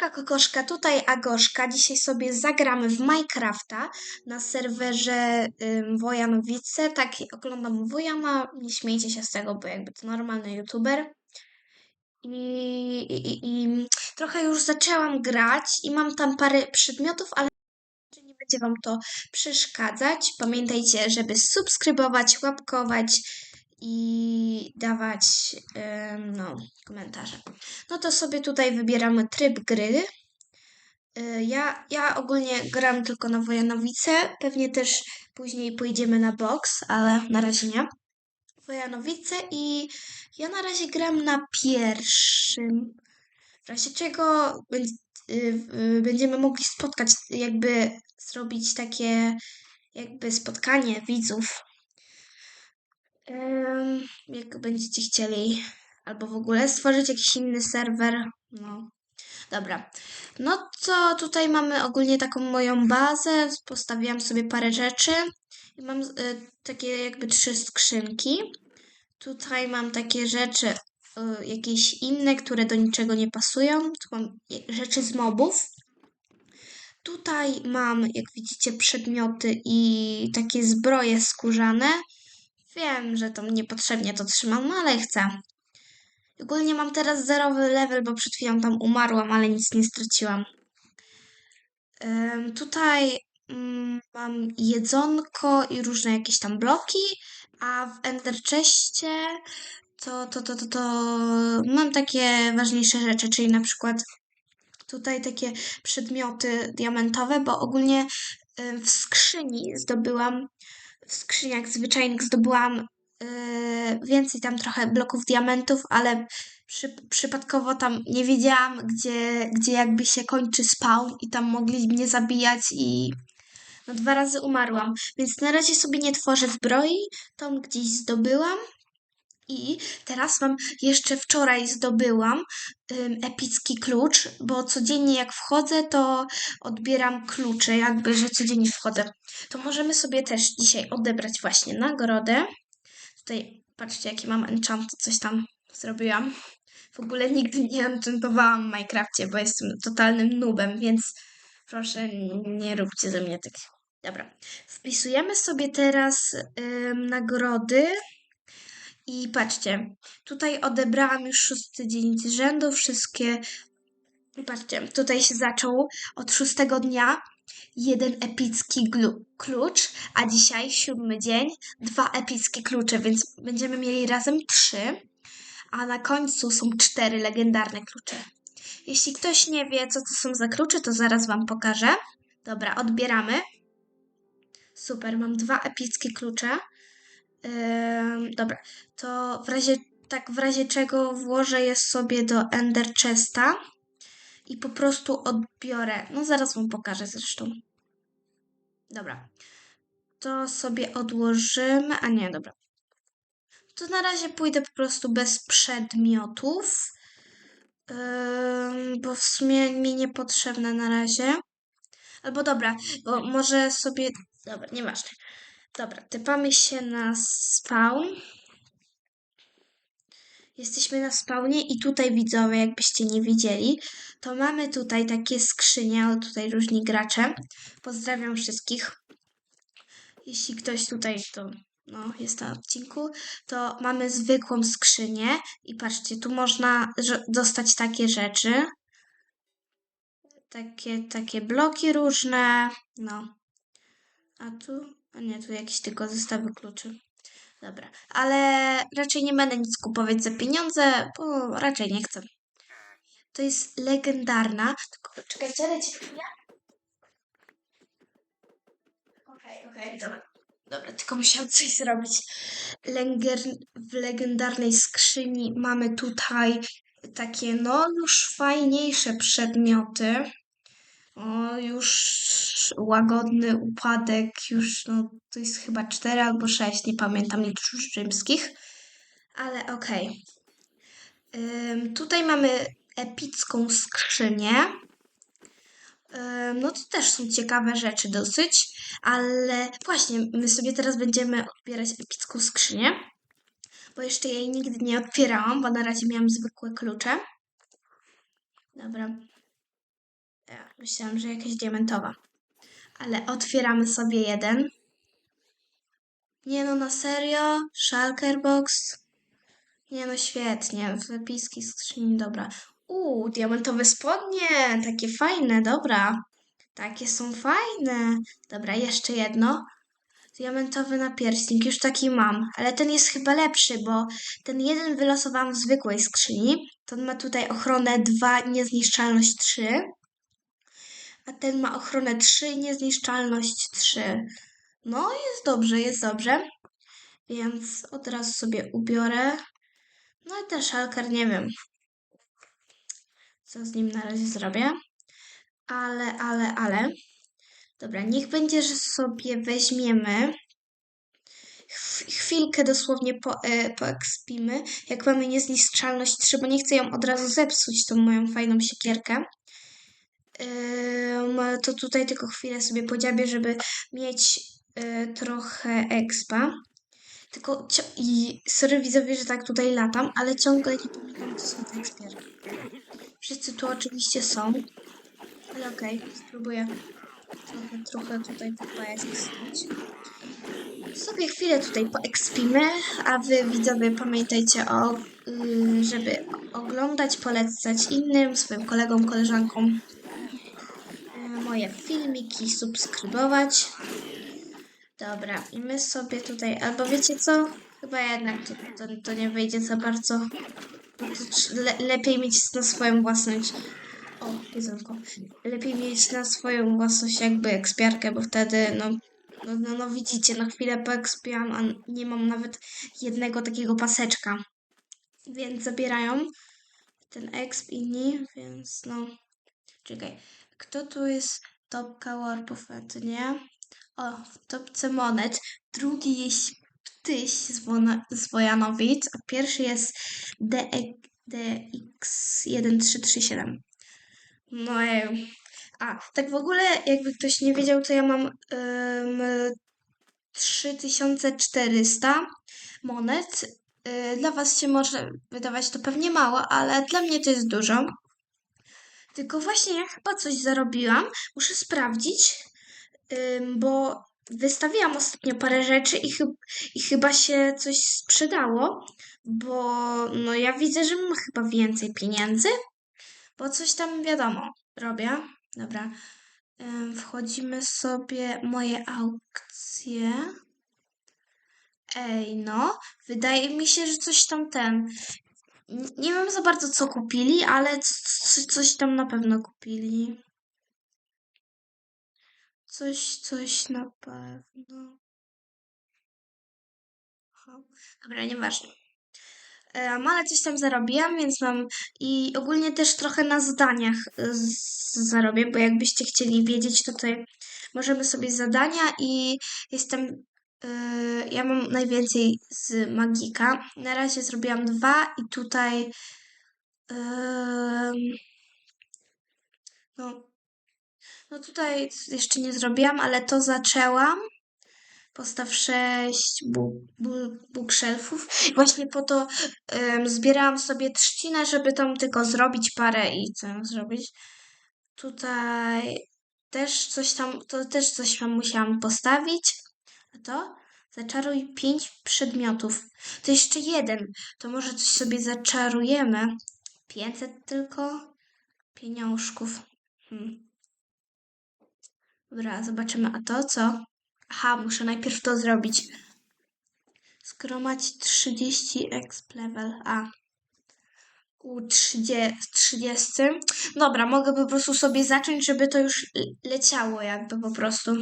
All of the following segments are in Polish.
Siemka Kokoszka, tutaj Agoszka. Dzisiaj sobie zagramy w Minecrafta na serwerze ym, Wojanowice. Tak, oglądam Wojana, nie śmiejcie się z tego, bo jakby to normalny youtuber. I, i, i trochę już zaczęłam grać i mam tam parę przedmiotów, ale nie będzie wam to przeszkadzać. Pamiętajcie, żeby subskrybować, łapkować i dawać ym, no, komentarze. No to sobie tutaj wybieramy tryb gry. Y, Ja, ja ogólnie gram tylko na Wojanowice. Pewnie też później pójdziemy na box, ale na razie nie. Wojanowice i ja na razie gram na pierwszym. W razie czego y, będziemy mogli spotkać, jakby zrobić takie jakby spotkanie widzów. Jak będziecie chcieli, albo w ogóle stworzyć jakiś inny serwer. No, dobra. No to tutaj mamy ogólnie taką moją bazę. Postawiłam sobie parę rzeczy i mam y, takie jakby trzy skrzynki. Tutaj mam takie rzeczy, y, jakieś inne, które do niczego nie pasują. Tu mam rzeczy z mobów. Tutaj mam, jak widzicie, przedmioty i takie zbroje skórzane. Wiem, że to niepotrzebnie to trzymam, no ale chcę. Ogólnie mam teraz zerowy level, bo przed chwilą tam umarłam, ale nic nie straciłam. Em, tutaj mm, mam jedzonko i różne jakieś tam bloki, a w Ender to, to, to, to, to mam takie ważniejsze rzeczy, czyli na przykład tutaj takie przedmioty diamentowe, bo ogólnie w skrzyni zdobyłam, skrzyniach zwyczajnych zdobyłam e, więcej tam trochę bloków diamentów, ale przy, przypadkowo tam nie wiedziałam, gdzie, gdzie jakby się kończy spawn i tam mogli mnie zabijać i no dwa razy umarłam. Więc na razie sobie nie tworzę zbroi, tą gdzieś zdobyłam. I teraz mam, jeszcze wczoraj zdobyłam epicki klucz, bo codziennie jak wchodzę, to odbieram klucze, jakby, że codziennie wchodzę. To możemy sobie też dzisiaj odebrać właśnie nagrodę. Tutaj patrzcie, jaki mam enchant, coś tam zrobiłam. W ogóle nigdy nie enchantowałam w Minecrafcie, bo jestem totalnym noobem, więc proszę nie róbcie ze mnie tak. Dobra, wpisujemy sobie teraz ym, nagrody. I patrzcie, tutaj odebrałam już szósty dzień z rzędu, wszystkie. Patrzcie, tutaj się zaczął od szóstego dnia jeden epicki klucz, a dzisiaj siódmy dzień, dwa epickie klucze, więc będziemy mieli razem trzy, a na końcu są cztery legendarne klucze. Jeśli ktoś nie wie, co to są za klucze, to zaraz wam pokażę. Dobra, odbieramy. Super, mam dwa epickie klucze. Dobra, to w razie, tak w razie czego włożę je sobie do Ender Chesta i po prostu odbiorę. No zaraz wam pokażę zresztą. Dobra, to sobie odłożymy, a nie, dobra. To na razie pójdę po prostu bez przedmiotów, bo w sumie mi niepotrzebne na razie. Albo dobra, bo może sobie. Dobra, nieważne. Dobra, typamy się na spawn. Jesteśmy na spawnie i tutaj widzowie, jakbyście nie widzieli, to mamy tutaj takie skrzynie, ale tutaj różni gracze. Pozdrawiam wszystkich. Jeśli ktoś tutaj to no, jest na odcinku, to mamy zwykłą skrzynię i patrzcie, tu można dostać takie rzeczy. Takie, takie bloki różne, no. A tu? A nie, tu jakieś tylko zestawy kluczy. Dobra, ale raczej nie będę nic kupować za pieniądze, bo raczej nie chcę. To jest legendarna. Tylko czekajcie, leci chwilę. Okej, okej, dobra. Dobra, tylko musiałam coś zrobić. W legendarnej skrzyni mamy tutaj takie, no, już fajniejsze przedmioty. O, już łagodny upadek, już no, to jest chyba 4 albo 6, nie pamiętam liczb rzymskich, ale okej. Ym, tutaj mamy epicką skrzynię. No to też są ciekawe rzeczy dosyć, ale właśnie my sobie teraz będziemy odbierać epicką skrzynię, bo jeszcze jej nigdy nie otwierałam, bo na razie miałam zwykłe klucze. Dobra. Ja myślałam, że jakaś diamentowa. Ale otwieramy sobie jeden. Nie no, na serio? Shulker Box? Nie no, świetnie. Wypiski skrzyni, dobra. Uuu, diamentowe spodnie, takie fajne, dobra. Takie są fajne. Dobra, jeszcze jedno. Diamentowy napierśnik, już taki mam, ale ten jest chyba lepszy, bo ten jeden wylosowałam w zwykłej skrzyni. To on ma tutaj ochronę 2, niezniszczalność 3. A ten ma ochronę 3, niezniszczalność 3. No, jest dobrze, jest dobrze. Więc od razu sobie ubiorę. No i ten szalkar, nie wiem, co z nim na razie zrobię. Ale, ale, ale. Dobra, niech będzie, że sobie weźmiemy ch- chwilkę dosłownie po, e, poekspimy. Jak mamy niezniszczalność 3, bo nie chcę ją od razu zepsuć, tą moją fajną siekierkę. Ym, to tutaj tylko chwilę sobie podziabię, żeby mieć e, trochę expa. Tylko i sorry widzowie, że tak tutaj latam, ale ciągle nie pamiętam, co są te ekspierki. Wszyscy tu oczywiście są, ale okej, spróbuję trochę, trochę tutaj poekspić. Sobie chwilę tutaj poekspimy, a wy widzowie pamiętajcie o, y, żeby oglądać, polecać innym, swoim kolegom, koleżankom moje filmiki, subskrybować. Dobra, i my sobie tutaj, albo wiecie co? Chyba jednak to, to, to nie wyjdzie za bardzo. Le, lepiej mieć na swoją własność. O, jedzonko. Lepiej mieć na swoją własność jakby ekspiarkę, bo wtedy, no, no, no, no widzicie, na chwilę poekspiłam, a nie mam nawet jednego takiego paseczka. Więc zabierają ten exp inni, więc no. Czekaj, kto tu jest topka? To nie? O, w topce monet. Drugi jest Ptyś z, Wona- z Wojanowic, a pierwszy jest DE DX1337. No ej. A, tak w ogóle, jakby ktoś nie wiedział, to ja mam ym, 3400 monet. Y, Dla Was się może wydawać to pewnie mało, ale dla mnie to jest dużo. Tylko właśnie ja chyba coś zarobiłam. Muszę sprawdzić, bo wystawiłam ostatnio parę rzeczy i, i chyba się coś sprzedało, bo no ja widzę, że mam chyba więcej pieniędzy, bo coś tam wiadomo robię. Dobra. Wchodzimy sobie moje aukcje. Ej, no, wydaje mi się, że coś tam ten. Nie wiem za bardzo co kupili, ale coś tam na pewno kupili. Coś, coś na pewno. Dobra, nieważne. Em, ale coś tam zarobiłam, więc mam i ogólnie też trochę na zadaniach z- zarobię, bo jakbyście chcieli wiedzieć, to tutaj możemy sobie zadania i jestem, y, ja mam najwięcej z Magika. Na razie zrobiłam dwa i tutaj em, no, no tutaj jeszcze nie zrobiłam, ale to zaczęłam. Postaw 6 bu, bu. Właśnie po to zbierałam sobie trzcinę, żeby tam tylko zrobić parę i co zrobić. Tutaj też coś tam, to też coś tam musiałam postawić. A to? Zaczaruj 5 przedmiotów. To jeszcze jeden. To może coś sobie zaczarujemy. 500 tylko pieniążków. Hmm. Dobra, zobaczymy. A to co? Aha, muszę najpierw to zrobić. Zgromadź 30 exp level. A. U 30, 30. Dobra, mogę po prostu sobie zacząć, żeby to już le- leciało jakby po prostu.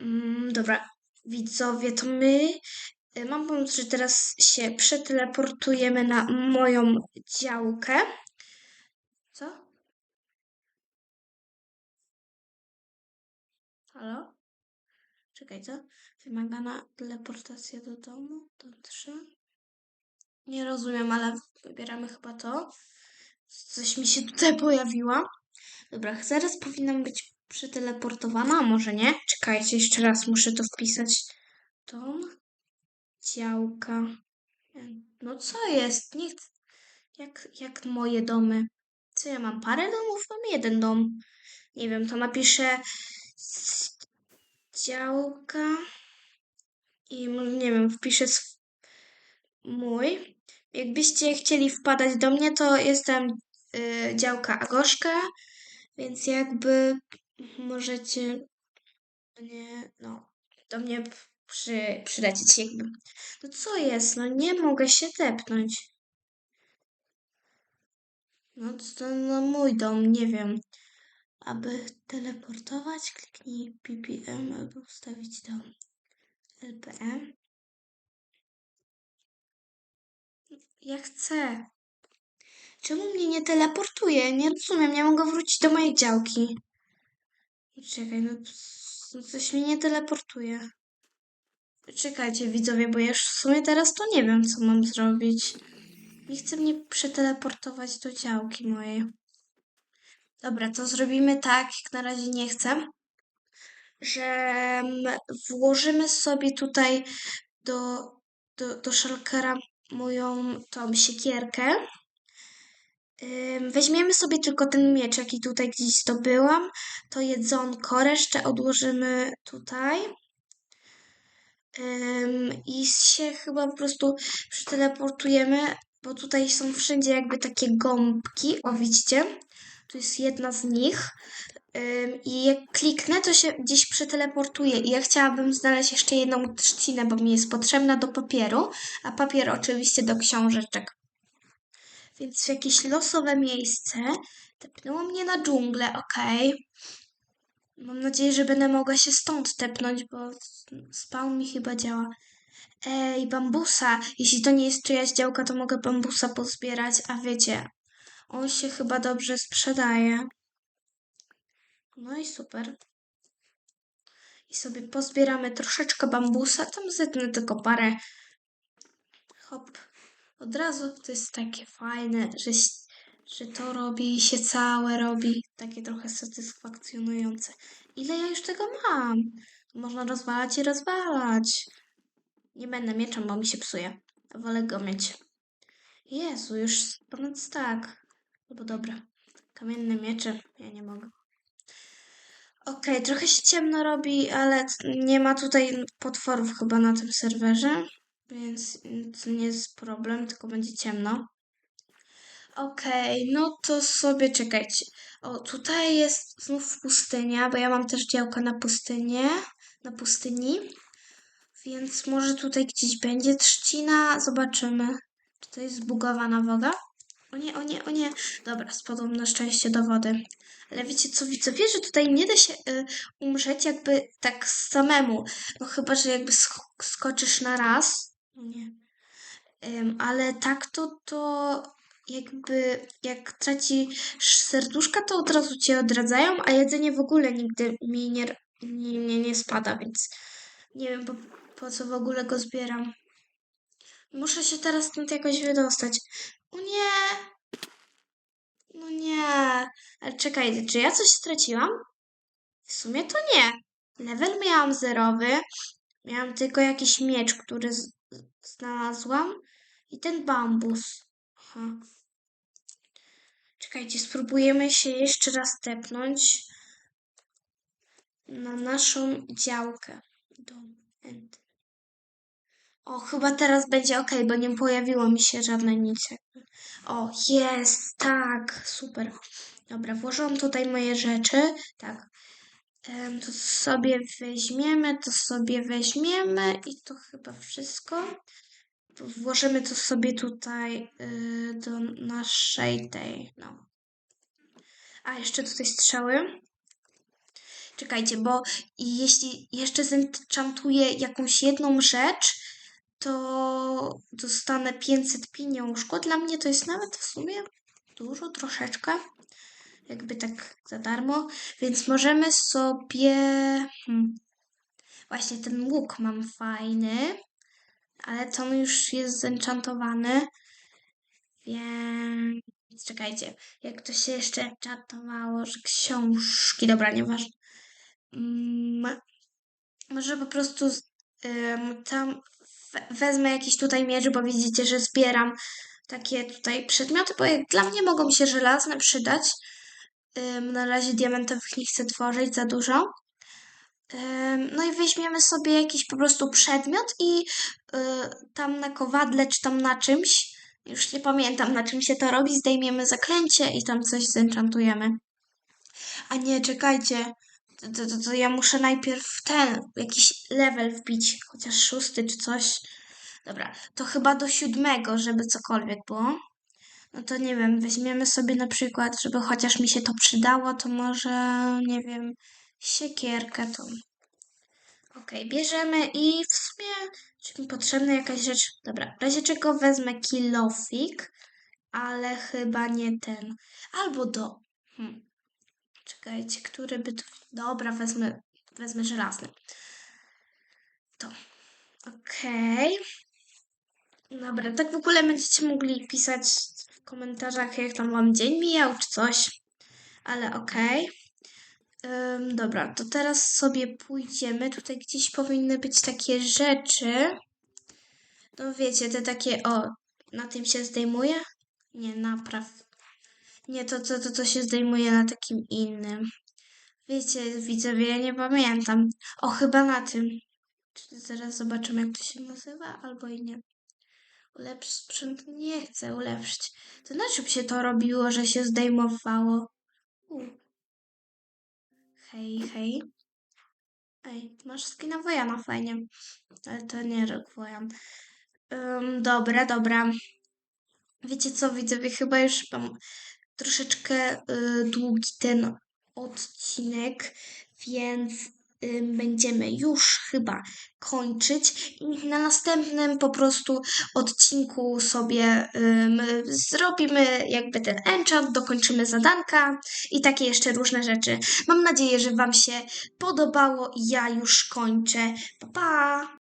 Mm, dobra, widzowie, to my... y, Mam pomysł, że teraz się przeteleportujemy na moją działkę. Co? Halo? Czekaj, co? Wymagana teleportacja do domu? To trzy. Nie rozumiem, ale wybieramy chyba to. Coś mi się tutaj pojawiło. Dobra, zaraz powinnam być przeteleportowana, a może nie? Czekajcie, jeszcze raz muszę to wpisać. Dom, działka. No co jest? Nie. Jak, jak moje domy. Co ja mam? Parę domów? Mam jeden dom. Nie wiem, to napiszę działka i może, nie wiem, wpiszę mój. Jakbyście chcieli wpadać do mnie, to jestem y, działka Agoszka, więc jakby możecie mnie, no, do mnie przy, przylecieć jakby. No co jest? No nie mogę się tepnąć. No to no mój dom, nie wiem. Aby teleportować, kliknij ppm, aby ustawić dom. LPM. Ja chcę. Czemu mnie nie teleportuje? Nie rozumiem, nie mogę wrócić do mojej działki. Czekaj, no, no coś mnie nie teleportuje. Czekajcie widzowie, bo ja już w sumie teraz to nie wiem, co mam zrobić. Nie chce mnie przeteleportować do działki mojej. Dobra, to zrobimy tak, jak na razie nie chcę, że mm, włożymy sobie tutaj do, do, do szalkera moją tą siekierkę. Weźmiemy sobie tylko ten miecz, jaki tutaj gdzieś zdobyłam. To jedzonko, resztę odłożymy tutaj. I się chyba po prostu przeteleportujemy, bo tutaj są wszędzie jakby takie gąbki. O, widzicie? Tu jest jedna z nich. I jak kliknę, to się gdzieś przeteleportuje. I ja chciałabym znaleźć jeszcze jedną trzcinę, bo mi jest potrzebna do papieru, a papier oczywiście do książeczek. Więc w jakieś losowe miejsce tepnęło mnie na dżunglę, okej. Mam nadzieję, że będę mogła się stąd tepnąć, bo spawn mi chyba działa. Ej, bambusa. Jeśli to nie jest czyjaś działka, to mogę bambusa pozbierać, a wiecie, on się chyba dobrze sprzedaje. No i super. I sobie pozbieramy troszeczkę bambusa. Tam zetnę tylko parę. Hop. Od razu to jest takie fajne, że, że to robi się całe robi. Takie trochę satysfakcjonujące. Ile ja już tego mam? Można rozwalać i rozwalać. Nie będę mieczem, bo mi się psuje. Wolę go mieć. Jezu, już ponad tak. No bo dobra. Kamienne miecze. Ja nie mogę. Okej, trochę się ciemno robi, ale nie ma tutaj potworów chyba na tym serwerze, więc to nie jest problem, tylko będzie ciemno. Okej, no to sobie czekajcie. O, tutaj jest znów pustynia, bo ja mam też działka na pustynię, na pustyni, więc może tutaj gdzieś będzie trzcina, zobaczymy. Czy to jest zbugowana woda? O nie, o nie, o nie. Dobra, spadłam na szczęście do wody. Ale wiecie co, widzowie, że tutaj nie da się y, umrzeć jakby tak samemu. No chyba, że jakby sk skoczysz na raz. Nie. Ale tak to, to jakby jak tracisz serduszka, to od razu cię odradzają, a jedzenie w ogóle nigdy mi nie, nie, nie, nie spada, więc nie wiem po, po co w ogóle go zbieram. Muszę się teraz stąd jakoś wydostać. O nie! No nie. Ale czekajcie, czy ja coś straciłam? W sumie to nie. Level miałam zerowy. Miałam tylko jakiś miecz, który znalazłam. I ten bambus. Aha. Czekajcie, spróbujemy się jeszcze raz tepnąć na naszą działkę. Dom. End. O, chyba teraz będzie ok, bo nie pojawiło mi się żadne nic. O, jest, tak, super. Dobra, włożyłam tutaj moje rzeczy. Tak. To sobie weźmiemy, to sobie weźmiemy i to chyba wszystko. Włożymy to sobie tutaj y, do naszej tej, no. A, jeszcze tutaj strzały. Czekajcie, bo jeśli jeszcze zenchantuję jakąś jedną rzecz, to dostanę 500 pieniążków. Dla mnie to jest nawet w sumie dużo, troszeczkę. Jakby tak za darmo. Więc możemy sobie... Hmm, właśnie ten łuk mam fajny, ale to już jest zenchantowany. Więc czekajcie, jak to się jeszcze enchantowało, że książki, dobra, nieważne. Mm, może po prostu ym, tam we- wezmę jakiś tutaj miecz, bo widzicie, że zbieram takie tutaj przedmioty, bo jak dla mnie mogą się żelazne przydać. Na razie diamentowych nie chcę tworzyć za dużo. No i weźmiemy sobie jakiś po prostu przedmiot i y, tam na kowadle czy tam na czymś, już nie pamiętam na czym się to robi, zdejmiemy zaklęcie i tam coś zenchantujemy. A nie, czekajcie. To, to, to ja muszę najpierw ten, jakiś level wbić, chociaż szósty czy coś. Dobra, to chyba do siódmego, żeby cokolwiek było. No to nie wiem, weźmiemy sobie na przykład, żeby chociaż mi się to przydało, to może, nie wiem, siekierkę tą. Okej, bierzemy i w sumie, czy mi potrzebna jakaś rzecz? Dobra, w razie czego wezmę kilofik, ale chyba nie ten. Albo do... Hmm. Czekajcie, który by tu... Dobra, wezmę, wezmę żelazny. To. Okej. Dobra, tak w ogóle będziecie mogli pisać komentarzach, jak tam wam dzień mijał, czy coś. Ale okej. Ym, dobra, to teraz sobie pójdziemy. Tutaj gdzieś powinny być takie rzeczy. No wiecie, te takie, o, na tym się zdejmuje? Nie, napraw. Nie, to, to, to, to się zdejmuje na takim innym. Wiecie, widzowie, ja nie pamiętam. O, chyba na tym. Zaraz zobaczymy, jak to się nazywa, albo i nie. Ulepsz sprzęt. Nie chcę ulepszyć. To na czym się to robiło, że się zdejmowało? U. Hej, hej. Ej, masz skina Wojana, fajnie. Ale to nie rok Wojan. Ym, dobra, dobra. Wiecie co, widzowie, chyba już mam troszeczkę y, długi ten odcinek, więc będziemy już chyba kończyć na następnym po prostu odcinku sobie zrobimy jakby ten enchant, dokończymy zadanka i takie jeszcze różne rzeczy. Mam nadzieję, że Wam się podobało i ja już kończę. Pa, pa!